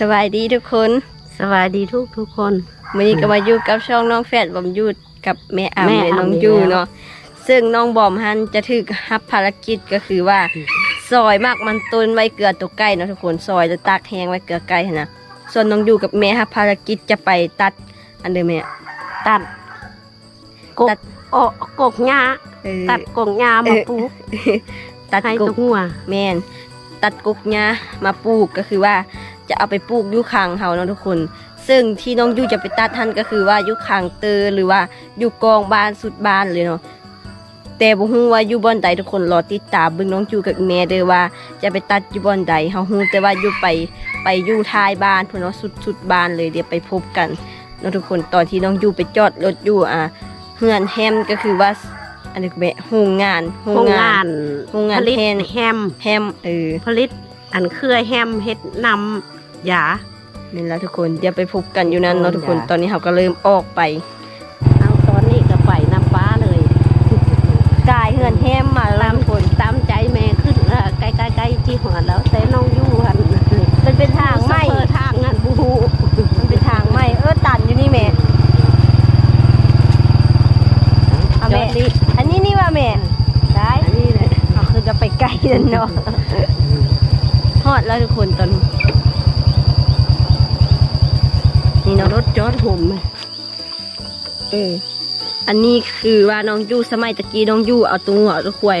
สบายดีทุกคนสวัสดีทุกทุกคน วันนี้ก็มาอยู่กับช่องน้องแฟดบอมยูดกับแม่อำแม่และอำน้องอีกยูแล้ว เนาะซึ่งน้องบอมฮันจะถึกรับภารกิจก็คือว่า ซอยมากมันต้นไว้เกลือตัวใกล้เนาะทุกคนซอยจะตากแห้งไว้เกลือใกล้หั้นนะส่วนน้องยูกับแม่รับภารกิจจะไปตัดอันเดิมแม่ ตัดกตักดโอ้กกหญ้าเออ ตัดกกหญ้ามาปลูกตัดให้กุตักวหัว แม่นตัดกุกหญ้ามาปลูกก็คือว่า จะเอาไปปลูกอยุคางเฮาเนาะทุกคน ซึ่งที่น้องยูจะไปตัดท่านก็คือว่าอยุคางเตอหรือว่าอยู่กองบ้านสุดบ้านเลยเนาะแต่บ่ฮู้ว่าอยู่บ่อนใดทุกคนรอติดตามเบิ่งน้องจูกับแม่เด้อว่าจะไปตัดอยู่บ่อนใดเฮาฮู้แต่ว่าอยู่ไปไปอยู่ท้ายบ้านพุ่นเนาะสุดสุดบ้านเลยเดี๋ยวไปพบกันเนาะทุกคนตอนที่น้องยูไปจอดรถอยู่อ่าเฮือนแฮมก็คือว่าอันนี้ก็แม่โรงงานโรโรงงงางานนโรงงานผลิตแฮมแฮมแฮมเออผลิตอันเครือแฮมเฮ็ดนำยานี่แหละทุกคนเดี๋ยวไปพบกันอยู่นั้นเนาะโอ้ทุกคนจ้ะตอนนี้เขาก็เริ่มออกไปเอาตอนนี้ก็ไปน้ำฟ้าเลยกายเฮือนแฮมมาแล้วตามทุกคนตามใจแม่ขึ้นเอ่อใกล้ๆใกล้ที่หัวแล้วแต่น้องอยู่หันมันเป็นทางไหมเปิดทางงั้นบูฮูมันเป็นทางไหมเออตันอยู่นี่แม่เอาจอแม่ดนี่อันนี้นี่ว่าแม่ได้อันนี้เลยเอาคือจะไปไกลนั่นเนาะฮอดแล้วทุกคนตอน นี้นี่เนาะรถจอดห่มเอออันนี้คือว่าน้องยู่สมัยตะกี้น้องยู่เอาตัวหัวตัวควย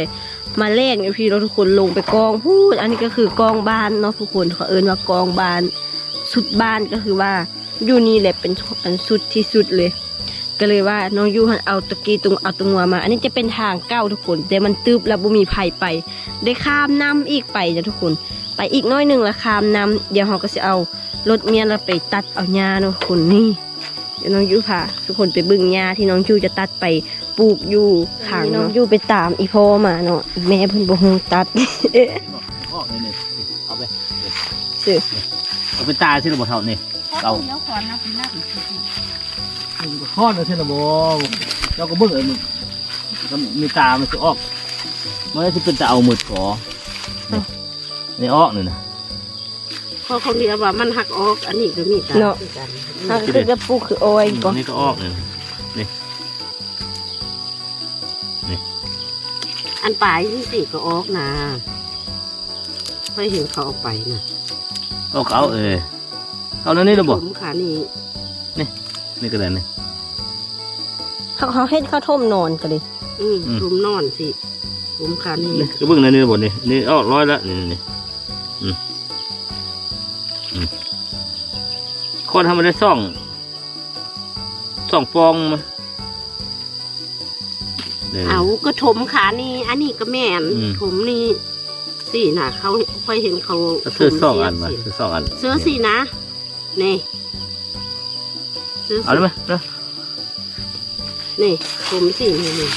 มาแลกอยู่พี่เราทุกคนลงไปกองพูด อันนี้ก็คือกองบ้านเนาะทุกคนเขาเอิ้นว่ากองบ้านสุดบ้านก็คือว่าอยู่นี่แหละเป็นอันสุดที่สุดเลย ก็เลยว่าน้องยูหันเอาตะกี้ตรงเอาตรงหัวมา อันนี้จะเป็นทางเก้าทุกคน แต่มันตึบแล้วบุมีไผ่ไป ได้ข้ามน้ำอีกไปนะทุกคน ไปอีกน้อยหนึ่งละข้ามน้ำเดี๋ยวเราก็จะเอา รถเมียเราไปตัดเอาหญ้าเนาะทุกคนนี่เดี๋ยวน้องยูพาทุกคนไปบึงหญ้าที่น้องยูจะตัดไปปลูกอยู่ข้างน้องยูไปตามอีพ่อมาเนาะแม่เพิ่นบ่ฮู้ตัดออกนี่นี่เอาไปซื้อเอาไปตาที่ระบบเท่านี่เราข้อดเอาที่ระบบเราก็เบิ่งเออมันก็มีตามันจะออกมันจะเป็นตาเอาหมึดก่อนี่นี่ออกนี่นะเพราะเขาเรียกว่ามันหักออก อันนี้ก็มีตาเนาะ คือกันถ้าคือจะปลูกคือโอ้อยก่อนนี่ก็ออกนี่อันปลายนี่สิก็ออกนะเคยเห็นเขาเออกไปนะออกเอาเออเอาแล้วนี่ระบบผมค่ะนี่นี่ก็ได้นี่ เขาเขาเฮ็ดข้าวต้มนอนกันเลยอืมอืม ผมนอนสิผมค่ะนี่นี่ก็เบิ่งในนี่ระบบนี่นี่ออกร้อยแล้วนี่นี่อืมอืม คนทำมาได้ซ่องซ่องฟองมานี่เอาก็ถมขานี่ อันนี้ก็แม่นอืมถมนี่สินะเขาเคยเห็นเขาก็ซื้อสองอันมาถซื้อสองอันเสื้อสินะนี่ซื้อเอาได้ไหมเนาะนี่ผมสินี่นี่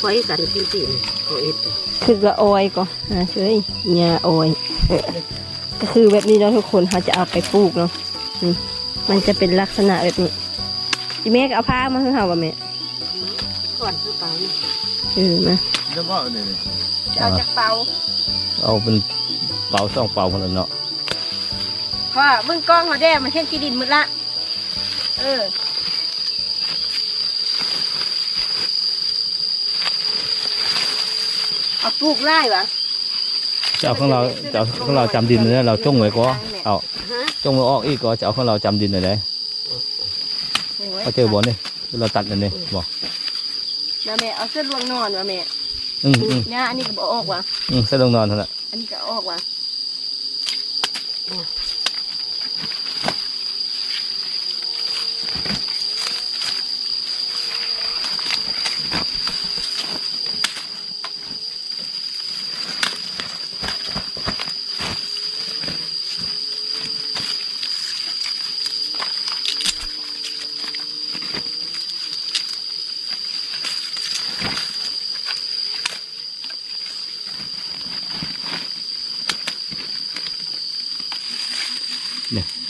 ไว้กันกินสินี่เขาเอ็ดคือก็โอ้อยก่อนนะเชยหญ้าโอ้อยเออก็คือแบบนี้เนาะทุกคนเขาจะเอาไปปลูกเนาะนี่ มันจะเป็นลักษณะแบบนี้อีแม่ก็เอาผ้ามาให้เขาว่าแม่ก่อนซื้อไปนี่เออมาแล้วก็เนี่ยเอาจากเปาเอาเป็นเป่าสองเป่าคนละเนาะเพราะว่ามึงกล้องเขาแด้มันเช่นกีดินหมืดละเออเอาปลูกไร่วะจะเอาของเราจะเอาของเราจำดินเลยเราจ้องไว้ก็เอาฮะ จ้องไว้ออกอีกก็จะเอาของเราจำดินเลยได้เขาเจอบอลนี่เราตัดเลยนี่บอกแล้วแม่เอาเส้นลวงนอนวะแม่อืมอืมเนี่ยอันนี้ก็บออกวะอืมเส้นลงนอนเท่านั้นอันนี้ก็ออกวะ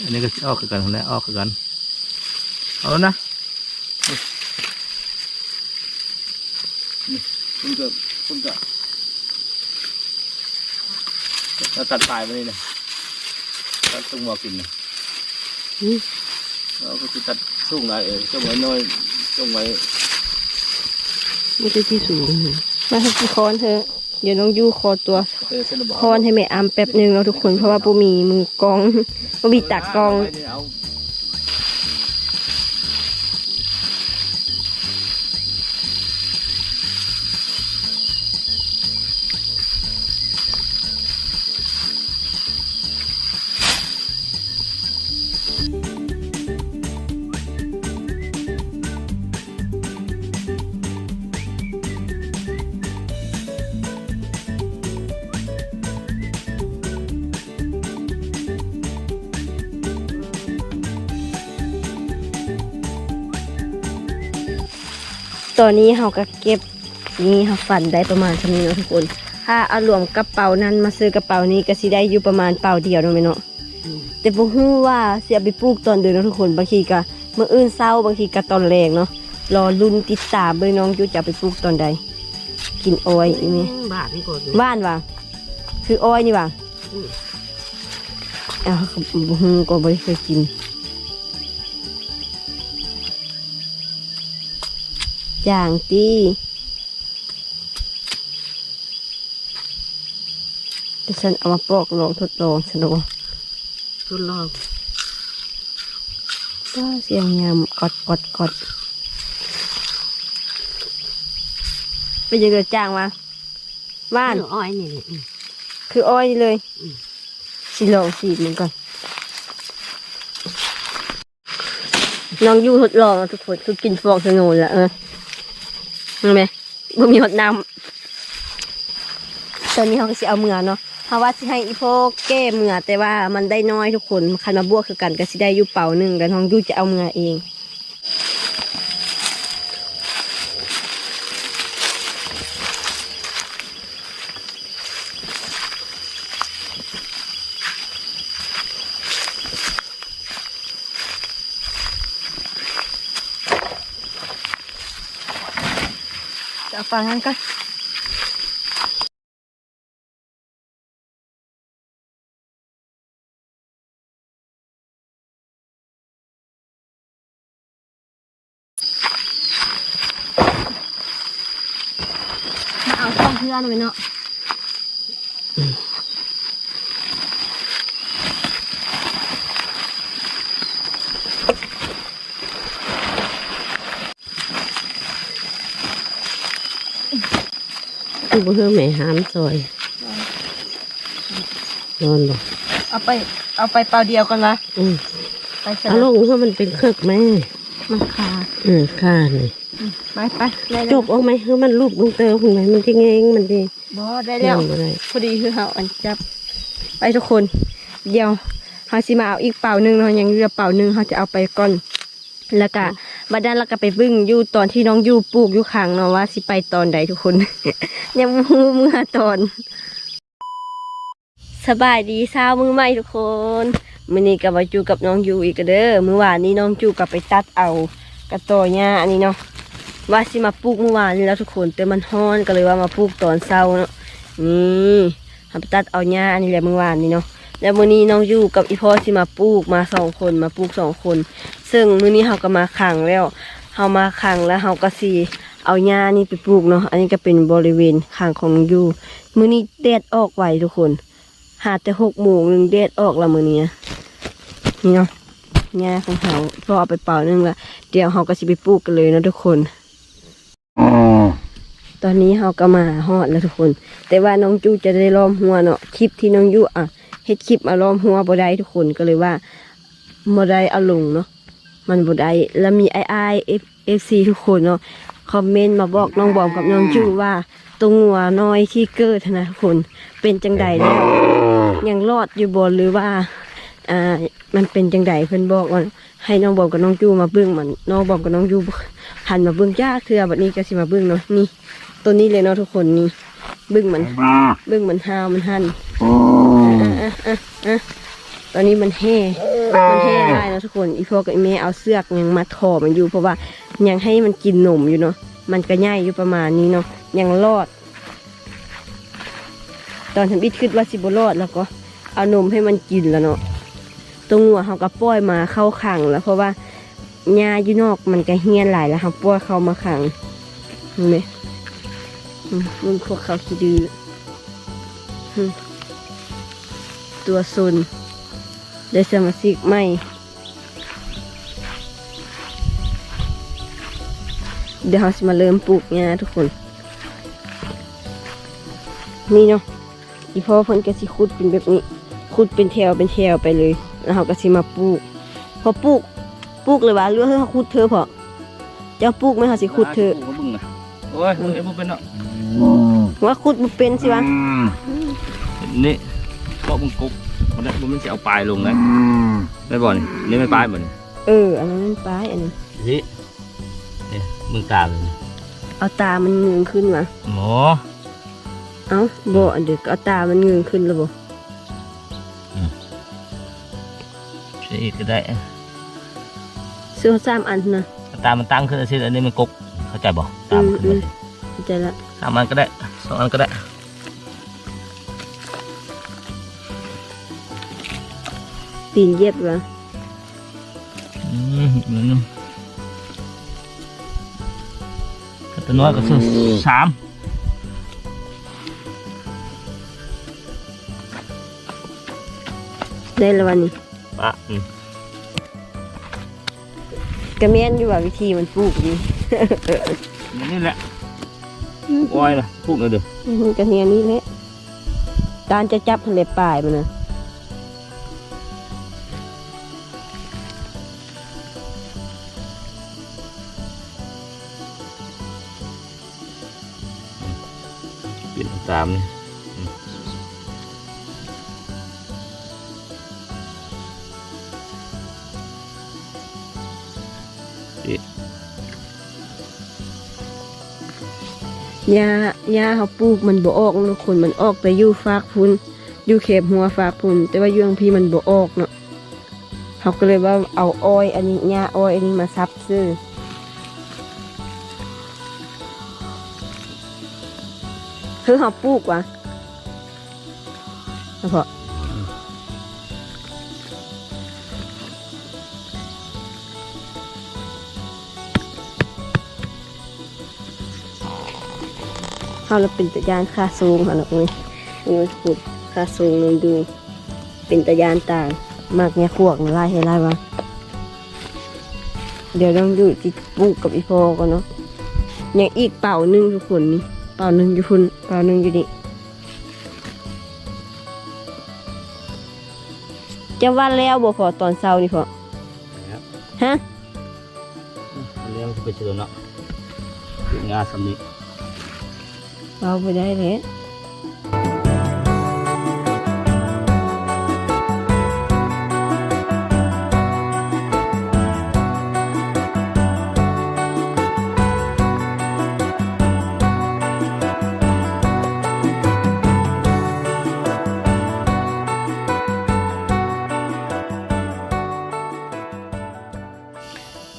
เนี่ยอันนี้ก็ออกคือกันคนนี้ออกคือกัน เอาแล้วนะคุณก็คุณก็เราตัดปลายไปนี่นะตัดตรงหัวกินนะเราก็จะตัดสูงหน่อยเออส่งไว้น้อยส่งไว้ไม่ใช่ที่สูงมาให้พี่คอนเถอะ เดี๋ยวน้องยูคอตัวเออเส้นบอคอนให้แม่อามแป๊บหนึงแล้วทุกคนเพราะว่าปูมีมือกองปูมีตากอง ตอนนี้เราก็เก็บนี่เราฝันได้ประมาณเท่านี้เนาะทุกคน ถ้าเอารวมกระเป๋านั้นมาซื้อกระเป๋านี้ก็สิได้อยู่ประมาณเป๋าเดียวเนาะแม่เนาะแต่บ่ฮู้ว่าเสียไปปลูกตอนเดือนเนาะทุกคนบางทีก็มื้ออื่นเช้าบางทีก็ตอนแรงเนาะรอรุ่นติดตามเบิ่งน้องอยู่จะเอาไปปลูกตอนใด กินอ้อยอีนี่บาทนี่ก่อนบ้านว่ะคืออ้อยนี่ว่ะอืมอ้าวบ่ฮู้ก็บ่ได้เคยกิน ย่างตีแต่ฉันเอามาปอกลองทดลองสนุกทดลองก็เสียงยามกดกดกดเป็นยังไงจ้างวะบ้านเนื้ออ้อยนี่นี่อืมคืออ้อยนี่เลยอืมสิลองสีดมันก่อนน้องยูทดลองอะทุกคนคือกินฟองสนุนละเออ เห็นไหมบ่มีหดน้ำตอนนี้เขาก็สิเอาเมือเนาะเพราะว่าสิให้อีพกแก้เมือแต่ว่ามันได้น้อยทุกคนคันมาบวกคือกันก็สิได้อยู่เป่าหนึ่งแต่น้องยูจะเอาเมือเอง จะเอาฟังนั้นก็มาเอาช่องเพื่อนไปเนาะ บ่เฮือแม่หามซอยนอนบ่เอาไป เอาไปเปล่าเดียวกันละอืมไปเสร็จเอาลงเพราะมันเป็นเครือกแม่มันขาดเออค่านี่ไปไปได้จแล้วบเอาไหมคือมันรูปลงเตอหุ่นไหมมันที่เงงมันดีบอได้แล้วบ่ได้พอดีคือเขาอันจับ ไปทุกคน เดี๋ยวเขาสิมาเอาอีกเป่าหนึ่งเนาะยังเหลือเป่าหนึ่งเขาจะเอาไปก่อน แล้วก็ บัดนั้นเราก็ไปบึ้งอยู่ตอนที่น้องอยู่ปลูกอยู่ข้างเนาะว่าสิไปตอนใดทุกคน ยังบ่มูเมื่อตอน สบายดีเช้ามือใหม่ทุกคนมื้อนี้ก็มาอยู่กับน้องอยู่อีกเด้อมื้อวานนี้น้องอยู่ก็ไปตัดเอากระต่อหญ้าอันนี้เนาะว่าสิมาปลูกเมื่อวานนี้แล้วทุกคนแต่มันร้อนก็เลยว่ามาปลูกตอนเช้าเนาะนี่ทำไปตัดเอาหญ้านี่แหละเมื่อวานนี้เนาะ แล้วมื้อนี้น้องอยู่กับอีพ่อสิมาปลูกมาสองคนมาปลูกสองคน ซึ่งมื้อนี้เราก็มาขังแล้วเฮามาขังแล้วเฮาก็สิเอาหญ้านี่ไปปลูกเนาะอันนี้ก็เป็นบริเวณข้างของน้องอยู่มื้อนี้แดดออกไวทุกคน หาแต่หกโมงหนึ่งแดดออกละมื้อนี้นะนี่เนาะหญ้าของเขาพอเอาไปเป่านึงละเดี๋ยวเฮาก็สิไปปลูกกันเลยนะทุกคนตอนนี้เราก็มาฮอดแล้วทุกคน แต่ว่าน้องจูจะได้ล้อมหัวเนาะคลิปที่น้องยูอะ เฮ็ดคลิปมาล้อมหัวบ่ได้ทุกคนก็เลยว่าบ่ได้เอาลงเนาะมันบ่ได้แล้วมีไอไอเอฟซีทุกคนเนาะคอมเมนต์มาบอกน้องบอมกับน้องจูว่าตรงหัวน้อยที่เกิดนะทุกคนเป็นจังใดแล้วยังรอดอยู่บ่หรือว่าอ่ามันเป็นจังใดเพิ่นบอกว่าให้น้องบอมกับน้องจูมาเบิ่งมันน้องบอมกับน้องจูหันมาเบิ่งจ้าเทื่อบัดนี้ก็สิมาเบิ่งเนาะนี่ตัวนี้เลยเนาะทุกคนนี่บึ้งมันบึ้งมันห้าวมันหัน อะอะอะอะตอนนี้มันแห่มันแห่ได้เนาะทุกคน อีพวกกับอีเมเอาเสือกยังมาถอมันอยู่ เพราะว่ายังให้มันกินนมอยู่เนาะ มันก็ย่ายอยู่ประมาณนี้เนาะ ยังรอด ตอนทำอิดคิดว่าสิบรอดแล้วก็เอานมให้มันกินแล้วเนาะตัวงัวเขาก็ปล่อยมาเข้าขังแล้วเพราะว่าหญ้าอยู่นอกมันก็เฮี้ยนหลายแล้วเขาปล่อยเข้ามาขังเห็นไหมอืมมันพวกเขาขี้ดื้ออืม ตัวซนได้สมาชิกใหม่ เดี๋ยวเราจะมาเริ่มปลูกหญ้าทุกคน นี่เนาะอีพ่อเพิ่นก็สิขุดเป็นแบบนี้ ขุดเป็นแถวเป็นแถวไปเลย แล้วเราก็สิมาปลูก พอปลูก ปลูกเลยว่าหรือว่าเขาขุดเธอพอเจ้าปลูกไหมเขาสิขุดเธอปลูกก็บึ้งนะโอ้ยเอ้ยพวกเป็นเนาะว่าขุดบ่เป็นสิวะนี่ ก็มึงกุ๊กมันได้มันจะเอาปลายลงนะไม่บ่นี่นี่ไม่ปลายเหมือนเออ อันนั้นมันปลายอันนี้นี่นี่มึงตามเลยเอาตามันเงืองขึ้นวะหมอเอ้าบ่อันเด็กเอาตามันเงืองขึ้นแล้วบ่ใช่อีกก็ได้ซื้อสามอันนะตามมันตั้งขึ้นสิอันนี้มันกุ๊กเข้าใจบ่ตามมันขึ้นมาสิเข้าใจละสามอันก็ได้สองอันก็ได้ ตีนเย็บวะอืมเหมือนกันถ้าตัวน้อยก็ซื้อสามได้แล้ววันนี้ปะอืมกระแม่นอยู่ว่าวิธีมันปลูกดีนี่แหละโอ้อยนะพูดเลยเด้อมันก็เนียนี่แหละตานจะจับทะเลปลายมันนะ เปลี่ยนตามนี่อืมหญ้าหญ้าเขาปลูกมันบ่ออกเนาะคนมันออกแต่อยู่ฟากพุนอยู่เขบหัวฟากพุนแต่ว่าอยู่ทางพี่มันบ่ออกเนาะเขาก็เลยว่าเอาอ้อย อันนี้หญ้าอ้อยอันนี้มาซับซื้อ คือเขาปลูกวะแล้วพอเขาเราเป็นตะยานค่าสูงค่ะนักนี่นี่มันขุดค่าสูงลองดู เป็นตะยานต่าง มากเนี่ยขวกนะไล่ให้ไล่วะเดี๋ยวต้องอยู่ที่ปลูกกับอีพอก่อนเนาะยังอีกเป่าหนึ่งทุกคนนี่ ป่าหนึงอยู่คุณเป่าหนึงอยู่นี่จะว่าแล้วบ่พอตอนเช้านี่พอฮะเรื่องที่ไปเชิญเนาะเป็นงานสำนีเอาไปได้เลย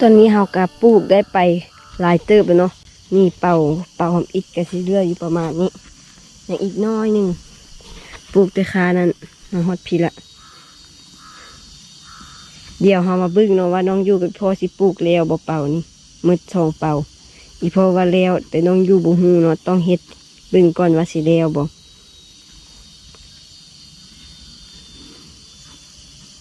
ตอนนี้เฮากะปลูกได้ไปหลายเติบแล้วเนาะนี่เป่าเป่าหอมอิดก็สิเลืออยู่ประมาณนี้อย่างอีกน้อยหนึ่งปลูกแต่คานั้นมาฮอดพีละเดี๋ยวเฮามาบึ้งเนาะว่าน้องอยู่กับพ่อสิปลูกแล้วบ่เป่านี่มืดสองเป่า อีพ่อว่าแล้ว แต่น้องอยู่บ่ฮู้เนาะต้องเฮ็ดบิ่งก่อนว่าสิแล้วบ่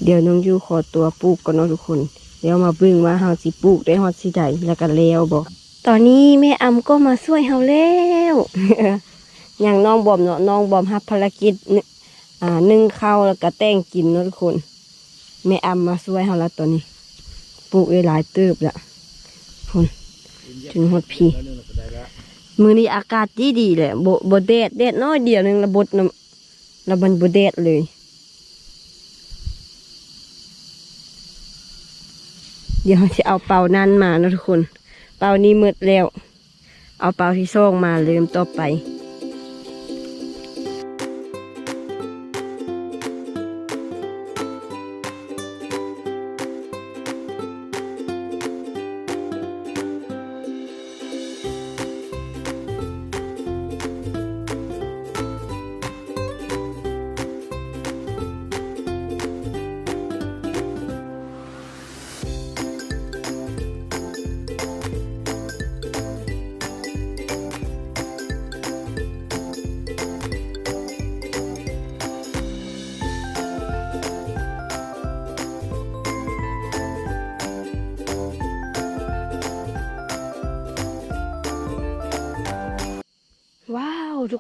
เดี๋ยวน้องอยู่ขอตัวปลูกก่อนเนาะทุกคน เดี๋ยวมาบิ่งว่าเฮาสิปลูกได้ฮอดสิใดแล้วก็แล้วบ่ตอนนี้แม่อำก็มาช่วยเฮาแล้วอย่างน้องบอมเนาะน้องบอมรับภารกิจนึอ่านึ่งข้าวแล้วก็แต่งกินเนาะทุกคนแม่อำมาช่วยเฮาแล้วตอนนี้ปลูกได้หลายเติบละคนจนหดพีมือนี้อากาศดีดีๆแหละบ่บ่แดดแดดน้อยเดียวหนึงระบดนระบันบ่แดดเลย เดี๋ยวจะเอาเป่านั้นมานะทุกคน เป่านี้มืดแล้ว เอาเป่าที่โซ่งมาเริ่มต่อไป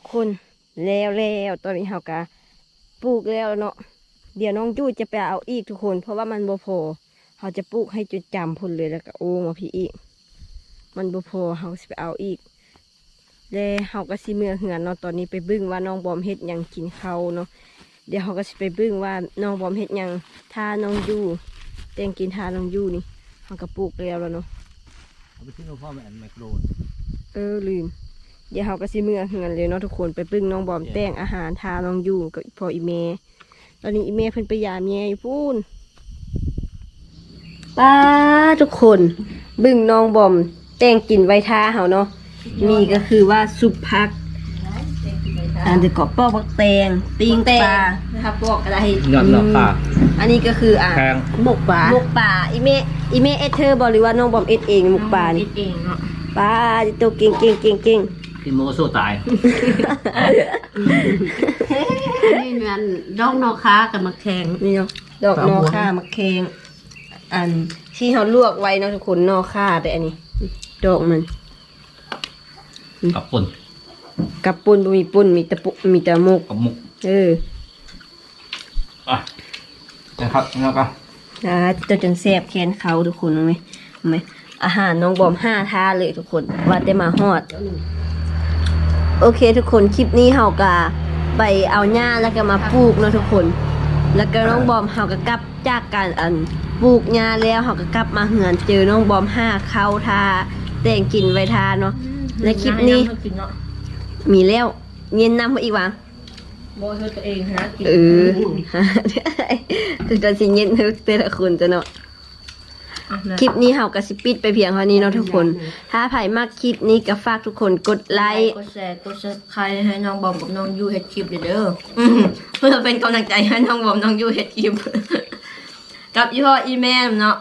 กคนแล้วแล้วตอนนี้เฮากะปลูกแล้วเนาะเดี๋ยวน้องจู้จะไปเอาอีกทุกคน เพราะว่ามันบ่พอเขาจะปลูกให้จุดจำพุ่นเลยแล้วก็โอ้มาพี่อีก มันบ่พอเฮาสิไปเอาอีกแล้วเฮาก็สิเมื่อเหือนเนาะตอนนี้ไปเบึ้งว่าน้องบอมเฮ็ดหยังกินข้าวเนาะเดี๋ยวเฮาก็สิไปเบึ้งว่าน้องบอมเฮ็ดหยังท่าน้องยู่แตงกินท่าน้องยู่นี่เฮาก็ปลูกแล้วแล้วเนาะเอาไปทิ้งกับพ่อแม่แมคโดนเออลืม เดี๋ยวเราก็สิเมื่อเฮือนเลยเนาะทุกคนไปปึ้งน้องบอม Yeah. แต่งอาหารทาน้องอยู่กับพออีเมตอนนี้อีเมเพิ่นไปยามแม่อยู่พูนป้าทุกคนบึ้งน้องบอม แต่งกินไว้ทาเฮาเนาะนี่ก็คือว่าซุปผักอันเดยวกอบปอกผักแตงปิ้งปลาถ้าปอกอะไรยอดนอกป่าอันนี้ก็คืออ่าแพงหมกปลาหมกป่าอีเมอีเมเอดเธอร์บอหรือว่าน้องบอมเอดเองหมกป่านี่เองเนาะป้าตัวเก่งเก่งเก่งเก่ง กินโมโซตาย นี่มันดองนอค้ากับมะแขงนี่เนาะดอกนอค่ามะเขงอันที่เขาลวกไว้เนาะทุกคนนอค่าแต่อันนี้ ดอกมัน กับปุ่นกับปุ้นบ่มีปุ้นมีแต่ปุมีแต่มุกกับหมุกเอออะนะครับแล้วก็นะจะจนแซ่บแค้นเขาทุกคนรู้ไหมรู้ไหมอาหารน้องบอมห้าท่าเลยทุกคน ว่าแต่มาฮอด โอเคทุกคนคลิปนี้เฮากะไปเอาหญ้าแล้วก็มาปลูกเนาะทุกคน แล้วก็น้องบอมเฮาก็กลับจากการอันปลูกหญ้าแล้วเฮาก็กลับมาเหือนเจอน้องบอมห้าเข้าทาแต่งกินไว้ทาเนาะและคลิปนี้กินเนาะมีแล้วเย็นน้ำมาอีกวะบ่เธอตัวเองฮะกินเออคือจะสิเย็นให้แต่ละคนจะเนาะอะนะ คลิปนี้เฮาก็สิปิดไปเพียงเท่านี้เนาะทุกคน ถ้าใครมากคลิปนี้ก็ฝากทุกคนกดไลค์ กดแชร์ กดซับสไครต์ให้น้องบอมกับน้องยูเฮ็ดคลิปเด้อเด้ออืมเพื่อเป็นกำลังใจให้น้องบอมน้องยูเฮ็ดคลิป กับยี่ห้ออีเมลเนาะ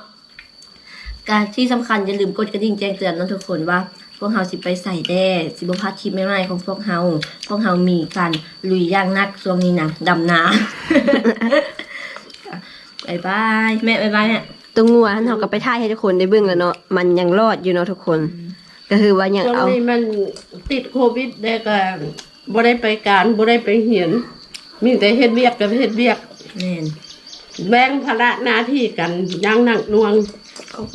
การที่สำคัญอย่าลืมกดกระดิ่งแจ้งเตือนเนาะทุกคนว่าพวกเฮาสิไปใส่แด้สิบ่พลาดคลิปใหม่ๆของพวกเฮาพวกเฮามีการลุยอย่างหนักช่วงนี้นะดำนาบายบายแม่บายบายเนี่ย ตัวงัวเฮาก็ไปถ่ายให้ทุกคนได้เบิ่งแล้วเนาะมันยังรอดอยู่เนาะทุกคน ก็คือว่ายังช่วงเอา นี้มันติดโควิดได้ก็บ่ได้ไปการบ่ได้ไปเหียน มีแต่เฮ็ดเวียกกับเฮ็ดเวียกแน่นแบ่งภาระหน้าที่กันอยังหนักหน่วง